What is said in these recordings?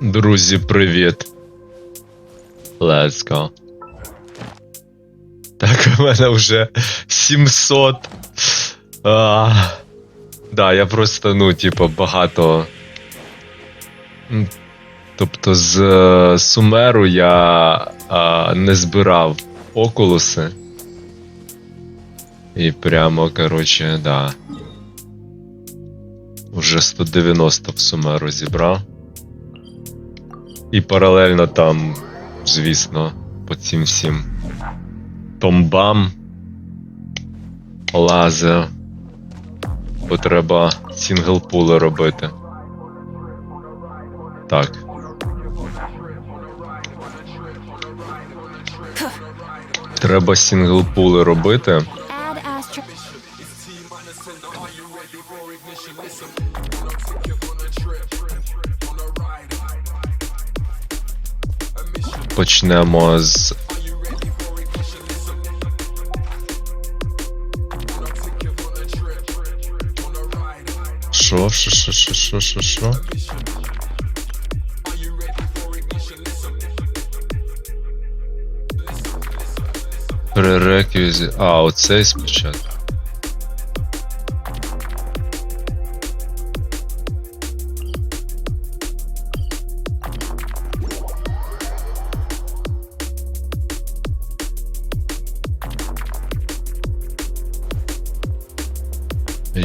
Друзі, привіт. Let's go. Так, у мене вже 700. А, да, я просто, ну, типу, багато. Тобто з е, Сумеру я а, не збирав окулуси. І прямо, коротше, да. Уже 190 в Сумеру зібрав. І паралельно там, звісно, по цим всім томбам лазив. Бо треба сінглпули робити. Так. Треба сінглпули робити. Почнемо з. Що, що, що, що, що, що, що? Пререквізит. А, оцей спочатку.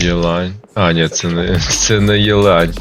Єлань. А, ні, це не, це не Єлань.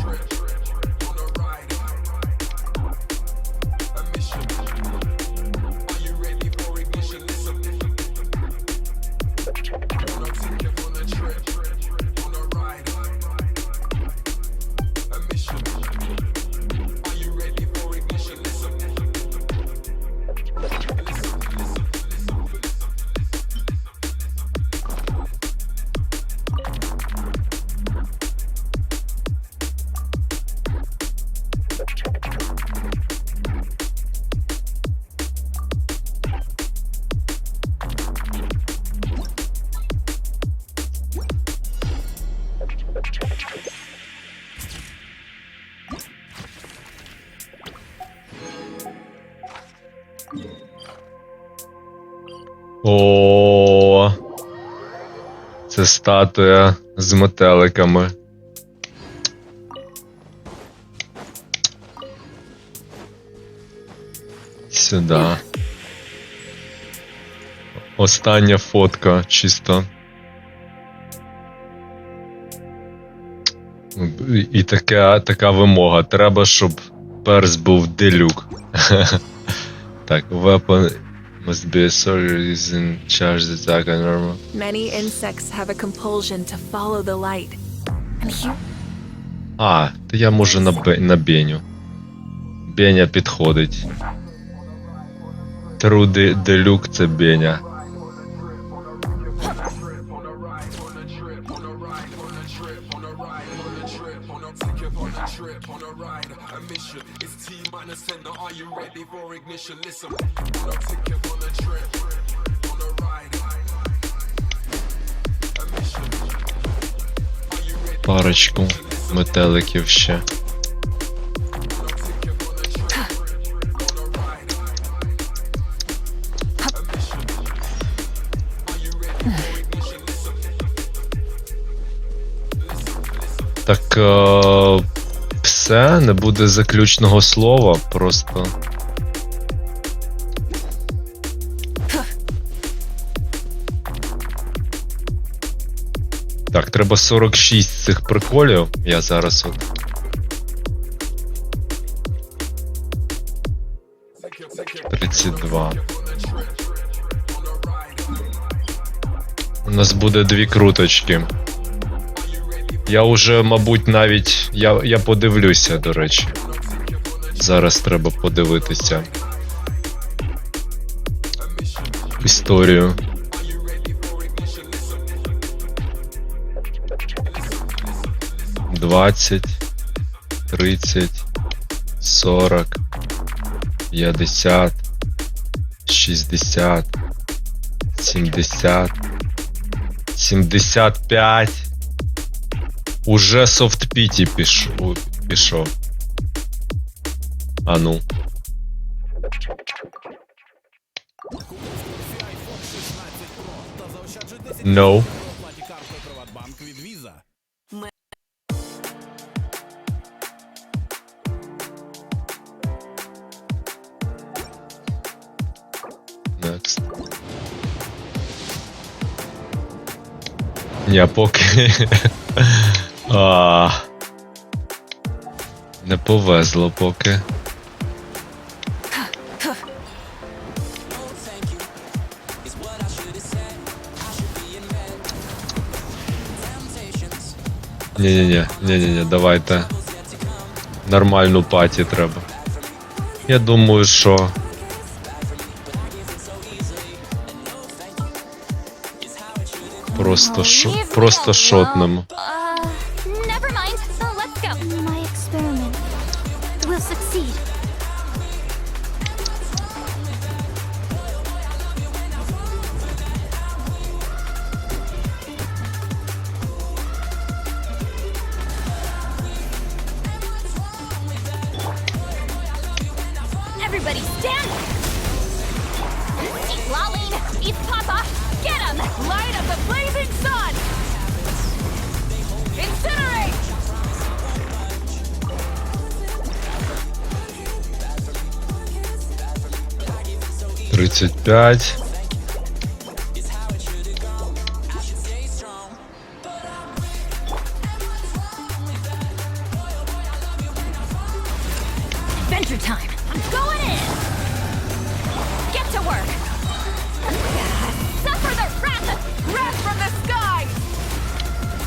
Це статуя з метеликами. Сюда. Остання фотка, чисто. І така, така вимога. Треба, щоб перс був делюк. так, weapon must be a soldier using charged attack and normal. Many insects have a compulsion to follow the light. And here, А, то я можу на, Бе- на Беню. Беня підходить. Труди делюк це Беня. Парочку метеликів ще. Так е, все, не буде заключного слова, просто. Так, треба 46 цих приколів. Я зараз от. Тридцять два. У нас буде дві круточки. Я уже, мабуть, навіть. Я, я подивлюся, до речі. Зараз треба подивитися. Історію. Двадцять, тридцять, сорок, п'ятдесят, шістдесят, сімдесят, сімдесят п'ять. Уже софтпіті пішов. пішов. А ну. No. Ні, поки. а, не повезло поки. Ні-ні-ні, ні-ні-ні, давайте. Нормальну паті треба. Я думаю, що. Просто шо, просто шотнемо. 35.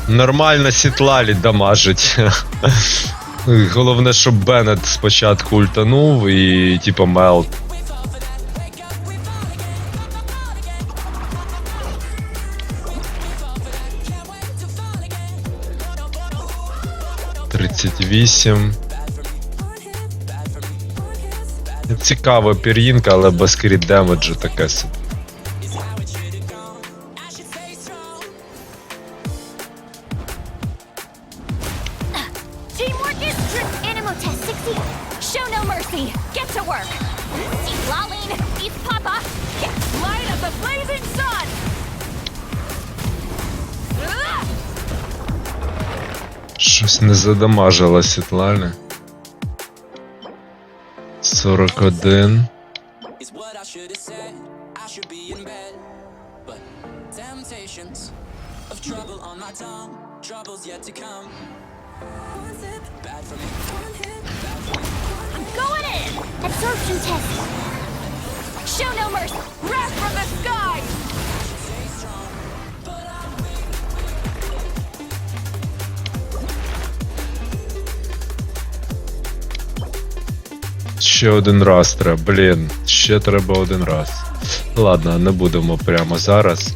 Нормально сітлалі дамажить. Головне, щоб Беннет спочатку ультанув і типу, мелт. Тридцять вісім. Цікава пір'їнка, але без кріт таке собі. I'm going in. Absorption test. Show no mercy. Wrath from the sky! Ще один раз треба. Блін, ще треба один раз. Ладно, не будемо прямо зараз.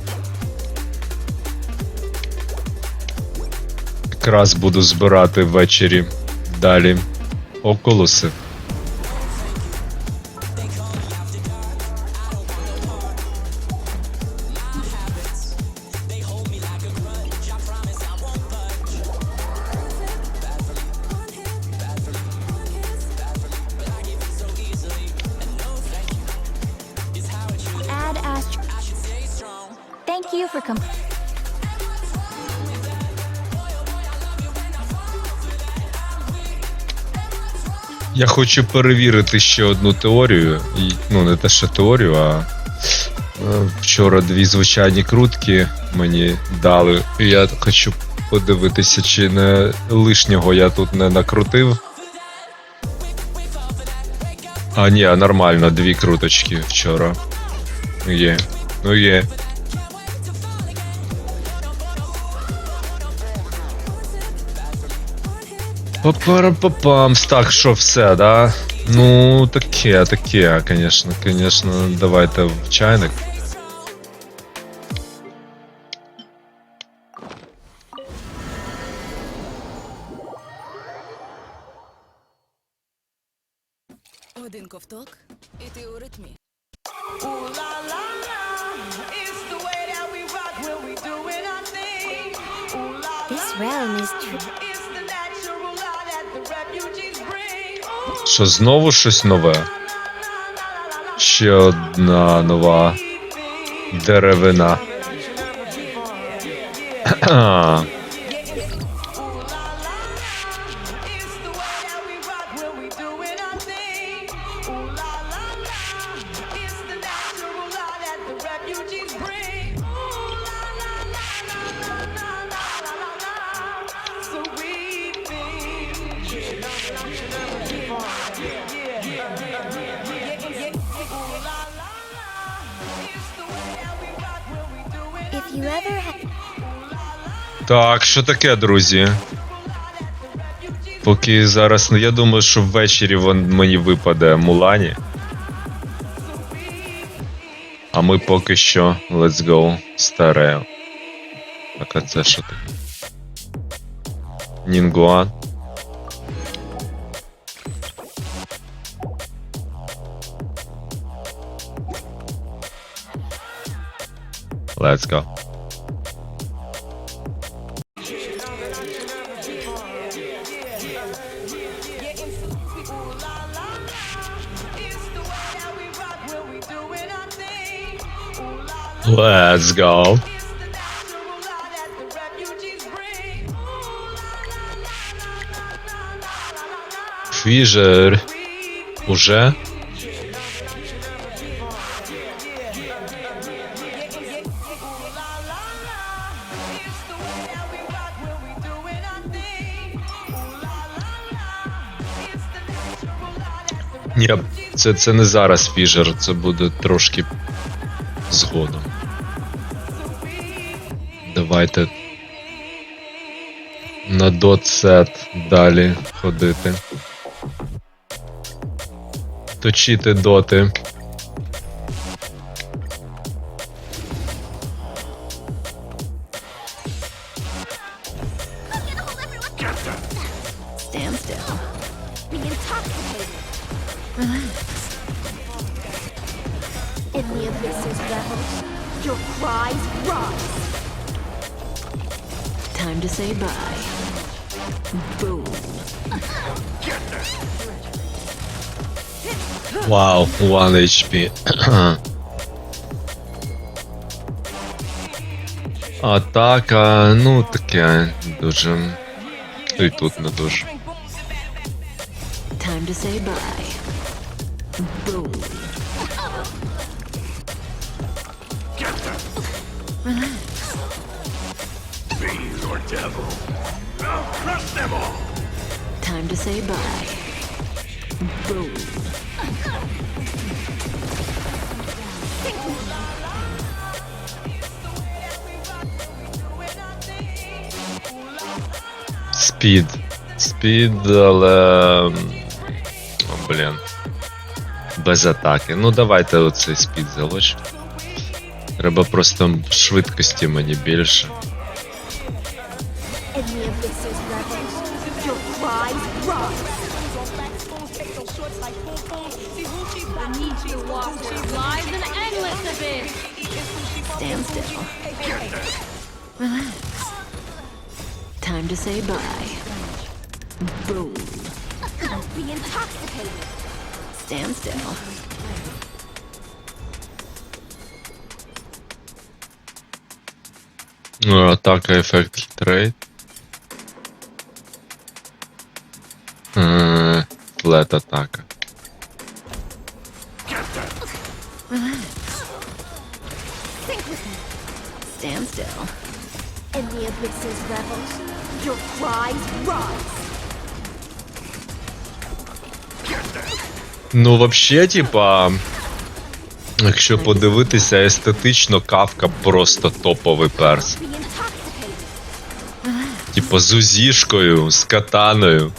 Якраз буду збирати ввечері далі околуси. Я хочу перевірити ще одну теорію. Ну, не те, що теорію, а е, вчора дві звичайні крутки мені дали. Я хочу подивитися, чи не лишнього я тут не накрутив. А, ні, нормально, дві круточки вчора. Є. Ну є. Папарапапам. Так, що все, да? Ну, таке, таке, конечно, конечно, давайте в чайник. Один ковток, і ти у ритмі. La la, Що знову щось нове? Ще одна нова деревина. Так, що таке, друзі? Поки зараз, ну я думаю, що ввечері вон мені випаде Мулані. А ми поки що let's go старе. Так, а це що таке? Нінгуан. Let's go. Let's go. Fisher. Może? Ні, це, це не зараз фіжер, це буде трошки згодом. Давайте на дотсет далі ходити. Точити доти. stand still, be intoxicated, relax. In the abyss's revels, your cries rise. Time to say bye. Boom. Вау, 1 HP. Атака, ну таке дуже. І тут не дуже. Time to say bye. rules. Get them! Relax. Fiend or devil, I'll crush them all! Time to say bye. Boom. Speed. Speed, але... Блін. без атаки. Ну давайте оцей спід залиш. Треба просто швидкості мені більше. Relax. Time to say bye. Stand still. Ну, атака, ефект хітрейт. Е, Флет атака. Stand still. In the abyss's revels, your cries rise. Ну, вообще, типа. Якщо подивитися естетично, кавка просто топовий перс. Типа з узішкою, з катаною.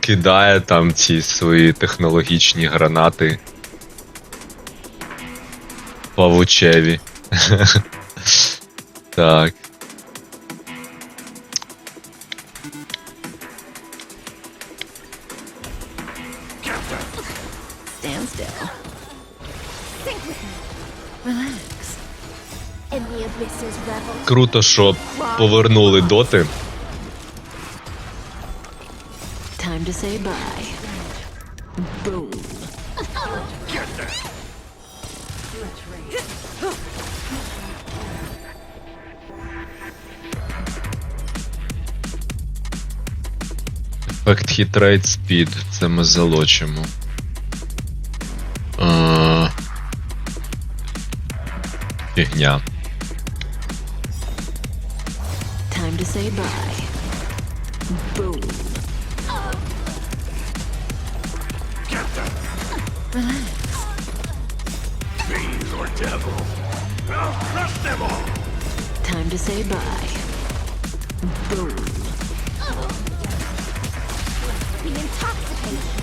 Кидає там ці свої технологічні гранати. Павучеві. так. Круто, що повернули доти. time to say bye. Boom. Ефект хітрейт спід. Це ми залочимо. А... Фігня. to say bye. Boom. Get them! Relax. Fiend or devil, I'll crush them all! Time to say bye. Boom. Oh. Be.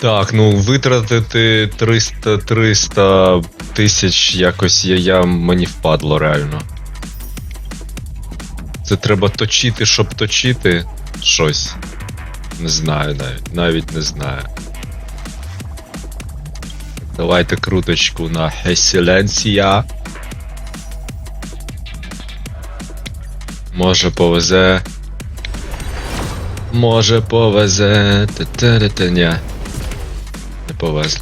Так, ну витратити 300 300 тисяч якось я, я мені впадло реально. Це треба точити, щоб точити щось. Не знаю навіть, навіть не знаю. Давайте круточку на Хеселенсія. Може повезе. Може повезе. Та-та-та-та. Ні. Не повезло.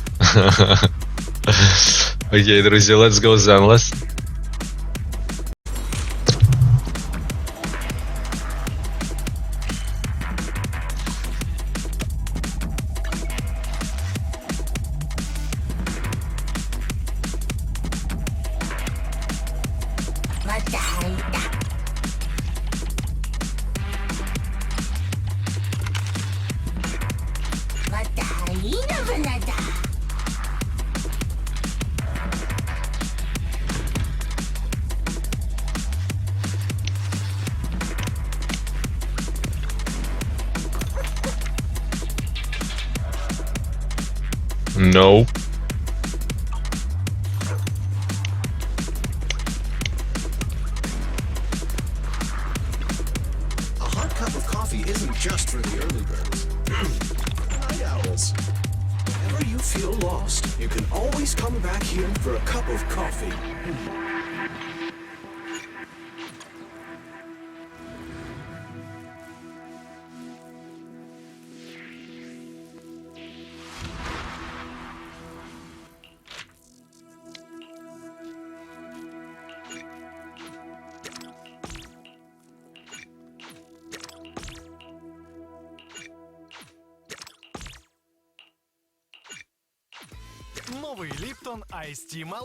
Окей, друзі, let's go Zenless. No. Новий Ліптон Ice Tea Мал-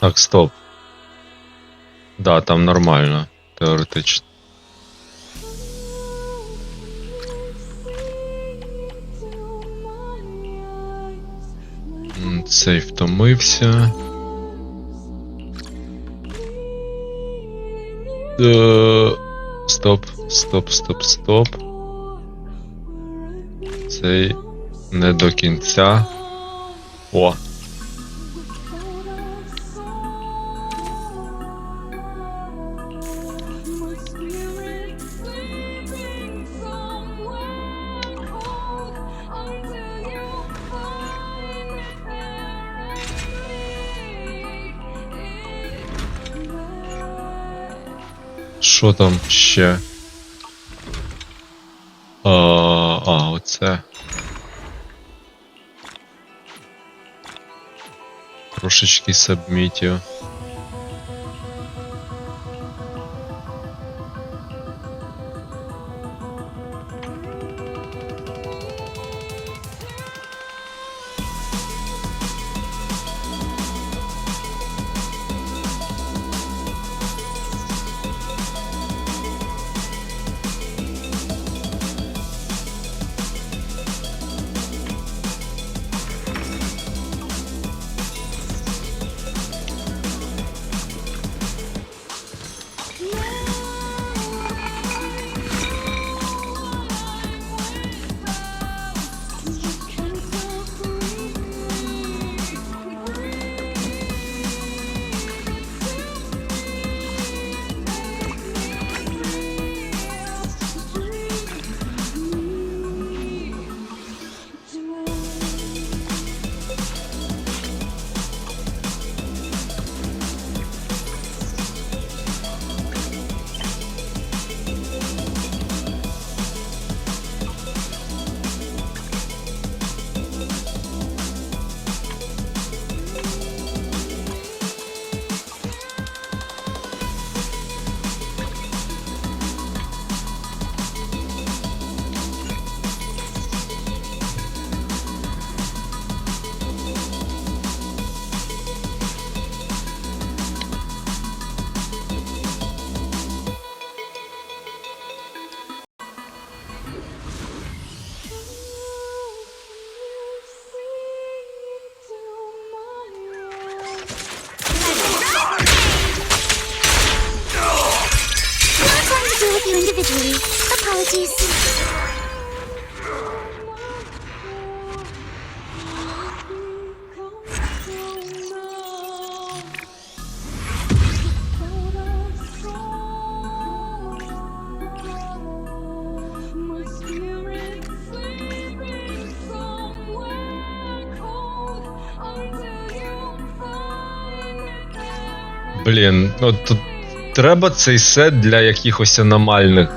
Так, стоп. Да, там нормально, теоретично. Цей втомився. Е, Стоп, стоп, стоп, стоп. Цей не до кінця. О. Що там ще? А, а оце. Трошечки сабмітів. Блін, ну тут треба цей сет для якихось аномальних.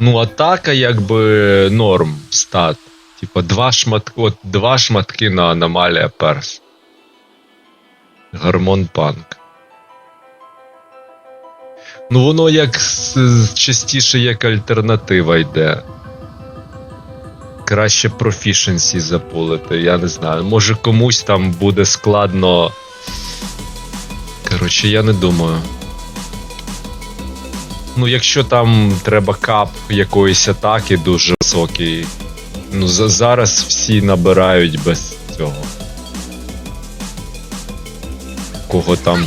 Ну, атака якби норм стат. Типа два шматки, от два шматки на аномалія перс. Гормон панк. Ну, воно як частіше як альтернатива йде. Краще профішенсі запулити, я не знаю. Може комусь там буде складно. Коротше, я не думаю. Ну, якщо там треба кап якоїсь атаки дуже високий. Ну, за- зараз всі набирають без цього. Кого там.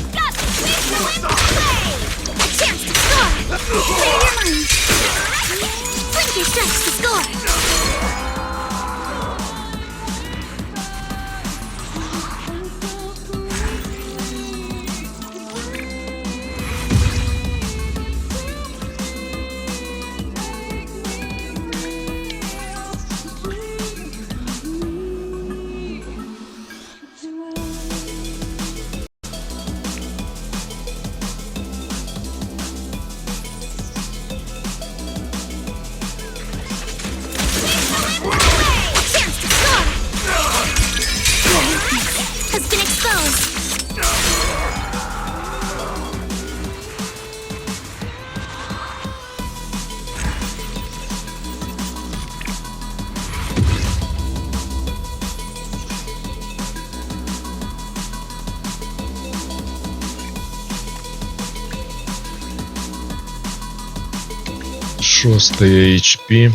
6 HP.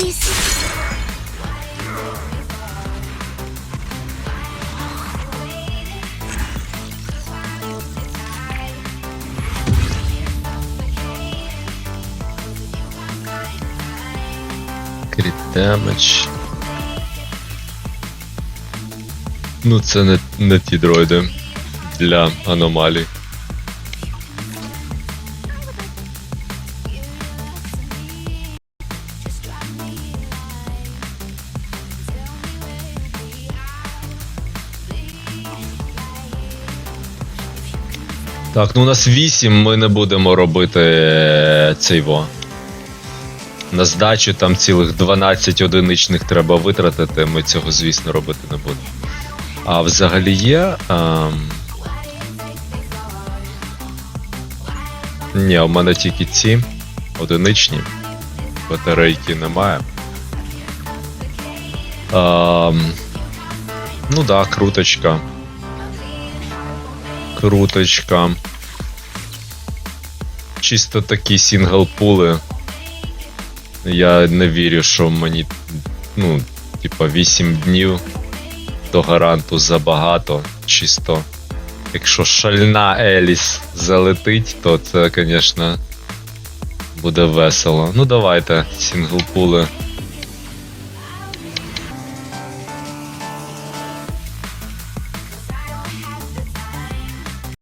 Crit damage. Ну, це не, не ті дроїди для аномалій. Так, ну у нас 8, ми не будемо робити е, цей во. На здачу там цілих 12 одиничних треба витратити, ми цього, звісно, робити не будемо. А взагалі є. Ем... Ні, у мене тільки ці одиничні. Батарейки немає. Ем... Ну да, круточка. Круточка. Чисто такі сінгл-пули. Я не вірю, що мені, ну, типа, 8 днів до гаранту забагато. Чисто. Якщо шальна Еліс залетить, то це, звісно, буде весело. Ну давайте, сінглпули